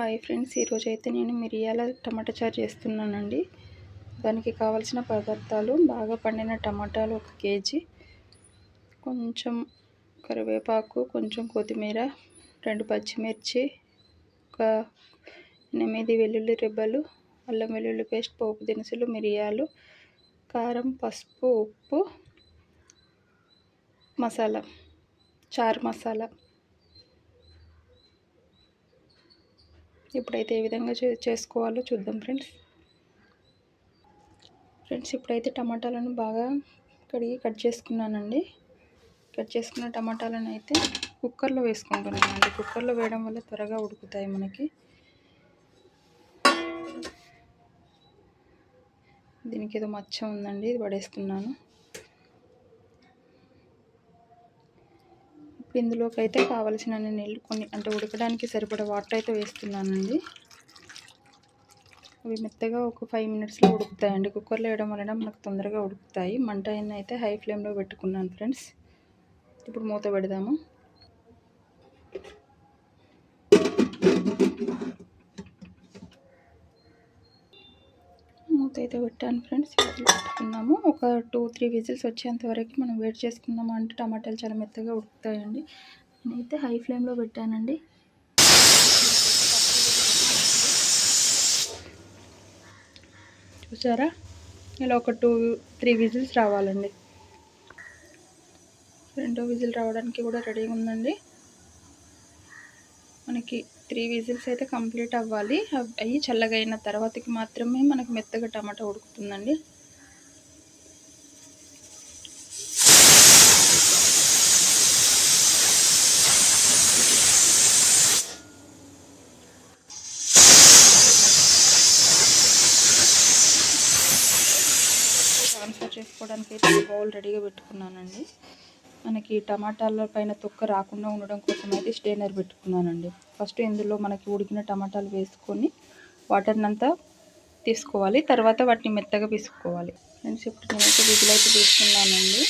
Hi friends ఈరోజు అయితే నేను మిరియాల టమాటా చారు చేస్తున్నానండి. దానికి కావలసిన పదార్థాలు బాగా పండిన టమాటాలు ఒక కేజీ. కొంచెం కరివేపాకు కొంచెం కొత్తిమీర రెండు పచ్చిమిర్చి ఒక ఎనిమిది వెల్లుల్లి రెబ్బలు అల్లం వెల్లుల్లి పేస్ట్ పోపు దినుసులు మిరియాలు కారం పసుపు ఉప్పు మసాలా చారు మసాలా. ఇప్పుడైతే ఏ విధంగా చేసుకోవాలో చూద్దాం ఫ్రెండ్స్. ఫ్రెండ్స్ ఇప్పుడైతే టమాటాలను బాగా కడిగి కట్ చేసుకున్నానండి. కట్ చేసుకున్న టమాటాలను అయితే కుక్కర్లో వేసుకుంటున్నానండి. కుక్కర్లో వేయడం వల్ల త్వరగా ఉడుకుతాయి మనకి. దీనికి ఏదో మచ్చ ఉందండి ఇది పడేస్తున్నాను. ఇప్పుడు ఇందులోకి అయితే కావలసిన నీళ్ళు కొన్ని అంటే ఉడకడానికి సరిపడా వాటర్ అయితే వేస్తున్నానండి. అవి మెత్తగా ఒక ఫైవ్ మినిట్స్లో ఉడుకుతాయండి. కుక్కర్లో వేయడం వలన మనకు తొందరగా ఉడుకుతాయి. మంట అయితే హై ఫ్లేమ్లో పెట్టుకున్నాను ఫ్రెండ్స్. ఇప్పుడు మూత పెడదాము. మూత అయితే పెట్టాను ఫ్రెండ్స్. పెట్టుకున్నాము. ఒక టూ త్రీ విజిల్స్ వచ్చేంత వరకు మనం వెయిట్ చేసుకున్నాము. అంటే టమాటాలు చాలా మెత్తగా ఉడుకుతాయండి. నేనైతే హై ఫ్లేమ్లో పెట్టానండి. చూసారా? ఇలా ఒక టూ త్రీ విజిల్స్ రావాలండి. రెండో విజిల్ రావడానికి కూడా రెడీగా ఉందండి. మనకి త్రీ విజిల్స్ అయితే కంప్లీట్ అవ్వాలి. అవి చల్లగా అయిన తర్వాతకి మాత్రమే మనకు మెత్తగా టమాటా ఉడుకుతుందండి. ట్రాన్స్ఫర్ చేసుకోవడానికి అయితే బౌల్ రెడీగా పెట్టుకున్నానండి. మనకి టమాటాల పైన తొక్క రాకుండా ఉండడం కోసం అయితే స్టెయినర్ పెట్టుకున్నానండి. ఫస్ట్ ఇందులో మనకి ఉడికిన టమాటాలు వేసుకొని వాటర్ని అంతా తీసుకోవాలి. తర్వాత వాటిని మెత్తగా పిసుకోవాలి ఫ్రెండ్స్ ఇప్పుడు నేనైతే విజిల్ తీసుకున్నానండి.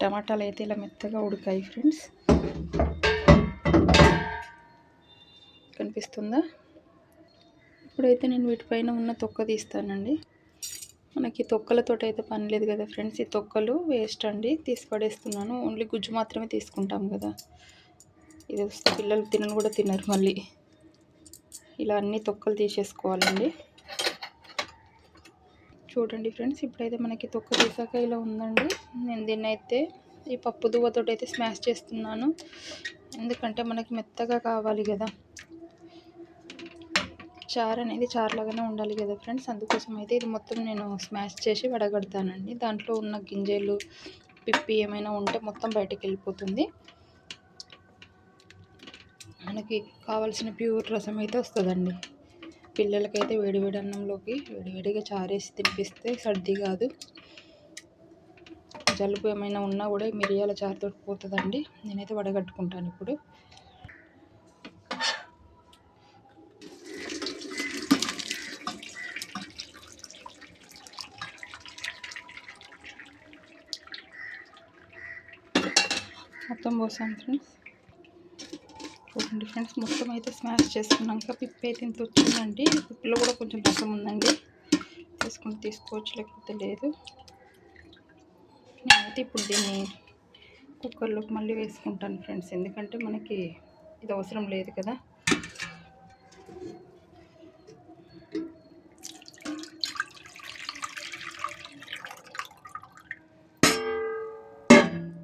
టమాటాలు అయితే ఇలా మెత్తగా ఉడికాయి ఫ్రెండ్స్. కనిపిస్తుందా? ఇప్పుడైతే నేను వీటిపైన ఉన్న తొక్క తీస్తానండి. మనకి తొక్కలతో అయితే పని లేదు కదా ఫ్రెండ్స్. ఈ తొక్కలు వేస్ట్ అండి. తీసి పడేస్తున్నాను ఓన్లీ గుజ్జు మాత్రమే తీసుకుంటాం కదా. ఇది వస్తే పిల్లలు తినను కూడా తినరు మళ్ళీ. ఇలా అన్ని తొక్కలు తీసేసుకోవాలండి. చూడండి ఫ్రెండ్స్ ఇప్పుడైతే మనకి తొక్క తీసాక ఇలా ఉందండి. నేను దీన్ని అయితే ఈ పప్పు దువ్వతో అయితే స్మాష్ చేస్తున్నాను. ఎందుకంటే మనకి మెత్తగా కావాలి కదా. చారు అనేది చారులాగానే ఉండాలి కదా ఫ్రెండ్స్ అందుకోసం అయితే ఇది మొత్తం నేను స్మాష్ చేసి వడగడతానండి. దాంట్లో ఉన్న గింజలు పిప్పి ఏమైనా ఉంటే మొత్తం బయటకు వెళ్ళిపోతుంది మనకి కావాల్సిన ప్యూర్ రసం అయితే వస్తుందండి. పిల్లలకైతే వేడివేడి అన్నంలోకి వేడివేడిగా చారేసి తినిపిస్తే సర్ది కాదు. జలుబు ఏమైనా ఉన్నా కూడా మిరియాల చారుతో పోతుందండి. నేనైతే వడగట్టుకుంటాను ఇప్పుడు. మొత్తం పోసాను ఫ్రెండ్స్. చూడండి ఫ్రెండ్స్ మొత్తం అయితే స్మాష్ చేసుకున్నాక పిప్పి అయితే ఇంత వచ్చిందండి. పిప్పిలో కూడా కొంచెం రసం ఉందండి. తీసుకుని తీసుకోవచ్చు లేకపోతే లేదు. నేనైతే ఇప్పుడు దీన్ని కుక్కర్లోకి మళ్ళీ వేసుకుంటాను ఫ్రెండ్స్. ఎందుకంటే మనకి ఇది అవసరం లేదు కదా.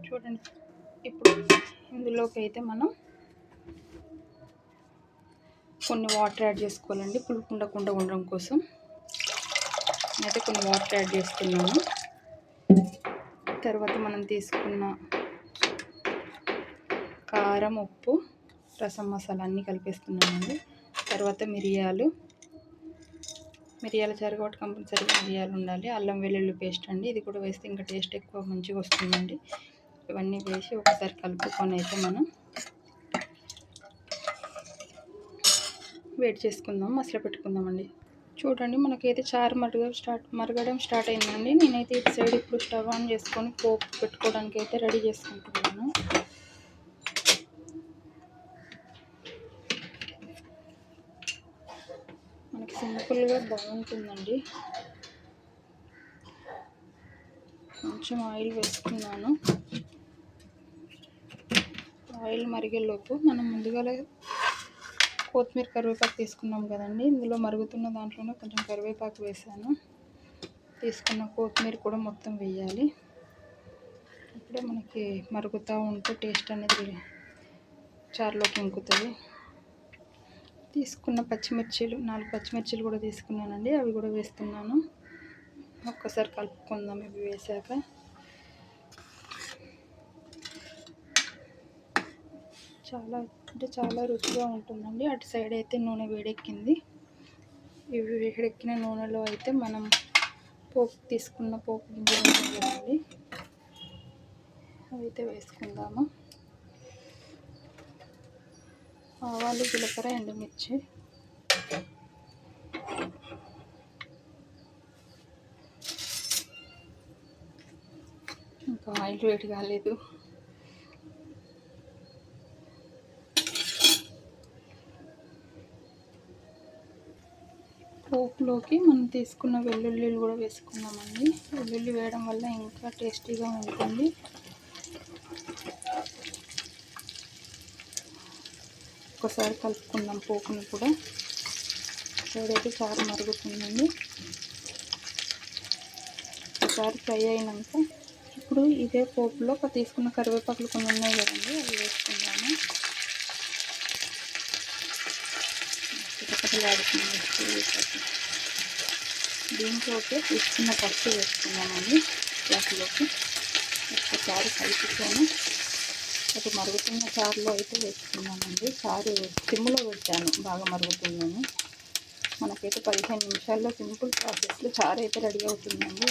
చూడండి. ఇప్పుడు ఇందులోకి అయితే మనం కొన్ని వాటర్ యాడ్ చేసుకోవాలండి. పులుపు ఉండకుండా ఉండడం కోసం. నేనైతే కొన్ని వాటర్ యాడ్ చేస్తున్నాను. తర్వాత మనం తీసుకున్న కారం ఉప్పు రసం మసాలా అన్నీ కలిపేస్తున్నామండి తర్వాత మిరియాలు. మిరియాల చారు కాబట్టి కంపల్సరీగా మిరియాలు ఉండాలి. అల్లం వెల్లుల్లి పేస్ట్ అండి. ఇది కూడా వేస్తే ఇంకా టేస్ట్ ఎక్కువ మంచిగా వస్తుందండి. ఇవన్నీ వేసి ఒకసారి కలుపుకొని అయితే మనం వేడి చేసుకుందాం మసలు పెట్టుకుందామండి. చూడండి మనకైతే చారు మరగ స్టార్ట్ మరగడం స్టార్ట్ అయిందండి. నేనైతే ఇటు సైడ్ ఇప్పుడు స్టవ్ ఆన్ చేసుకొని పోపు పెట్టుకోవడానికి అయితే రెడీ చేసుకుంటున్నాను. మనకి సింపుల్గా బాగుంటుందండి. కొంచెం ఆయిల్ వేసుకున్నాను. ఆయిల్ మరిగేలోపు మనం ముందుగా కొత్తిమీర కరివేపాకు తీసుకున్నాం కదండి. ఇందులో మరుగుతున్న దాంట్లోనే కొంచెం కరివేపాకు వేసాను. తీసుకున్న కొత్తిమీర కూడా మొత్తం వేయాలి. అప్పుడే మనకి మరుగుతూ ఉంటే టేస్ట్ అనేది చారులోకి ఇంకుతుంది. తీసుకున్న పచ్చిమిర్చీలు నాలుగు పచ్చిమిర్చీలు కూడా తీసుకున్నానండి. అవి కూడా వేస్తున్నాను. ఒక్కసారి కలుపుకుందాం ఇవి వేసాక. చాలా అంటే చాలా రుచిగా ఉంటుందండి. అటు సైడ్ అయితే నూనె వేడెక్కింది. ఇవి వేడెక్కిన నూనెలో అయితే మనం పోపు తీసుకున్న పోపు గింజలు కదండి. అయితే వేసుకుందాము. ఆవాలు జీలకర్ర ఎండుమిర్చి. ఇంకా ఆయిల్ వేడి కాలేదు. పోపులోకి మనం తీసుకున్న వెల్లుల్లిలు కూడా వేసుకుందామండి. వెల్లుల్లి వేయడం వల్ల ఇంకా టేస్టీగా ఉంటుంది. ఒకసారి కలుపుకుందాం పోపుని కూడా. ఏదైతే చారు మరుగుతుందండి. ఒకసారి ఫ్రై అయినాక ఇప్పుడు ఇదే పోపులో తీసుకున్న కరివేపాకులు కొన్ని ఉన్నాయి కదండి అవి వేసుకుందాం. చిటపటలాడుతుంది దీంట్లోకి ఇచ్చిన పచ్చి వేసుకున్నామండి గ్లాసులోకి ఒకసారి కలుపుకొని అది మరుగుతున్న చారులో అయితే వేసుకున్నామండి చారు సిమ్లో పెట్టాను బాగా మరుగుతుందని. మనకైతే పదిహేను నిమిషాల్లో సింపుల్ ప్రాసెస్లో చారు అయితే రెడీ అవుతుందండి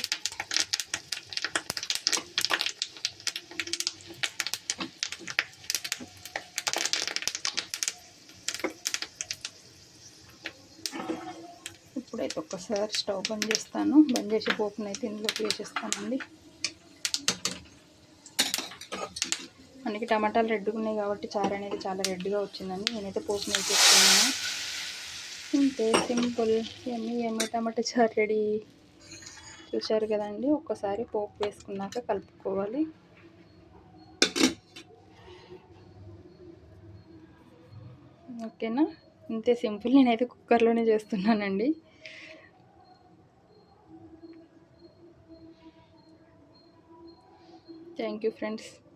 ఇప్పుడైతే ఒక్కసారి స్టవ్ బంద్ చేస్తాను. బంద్ చేసి పోపునైతే అయితే ఇందులోకి వేసేస్తానండి. మనకి టమాటాలు రెడ్గా ఉన్నాయి కాబట్టి చారు అనేది చాలా రెడ్గా వచ్చిందండి. నేనైతే పోపును వేసేస్తున్నాను ఇంతే సింపుల్. ఎమ్మి ఎమ్మి టమాటా చారు రెడీ? చూశారు కదండి? ఒక్కసారి పోపు వేసుకున్నాక కలుపుకోవాలి. ఓకేనా? ఇంతే సింపుల్. నేనైతే కుక్కర్లోనే చేస్తున్నానండి. thank you friends.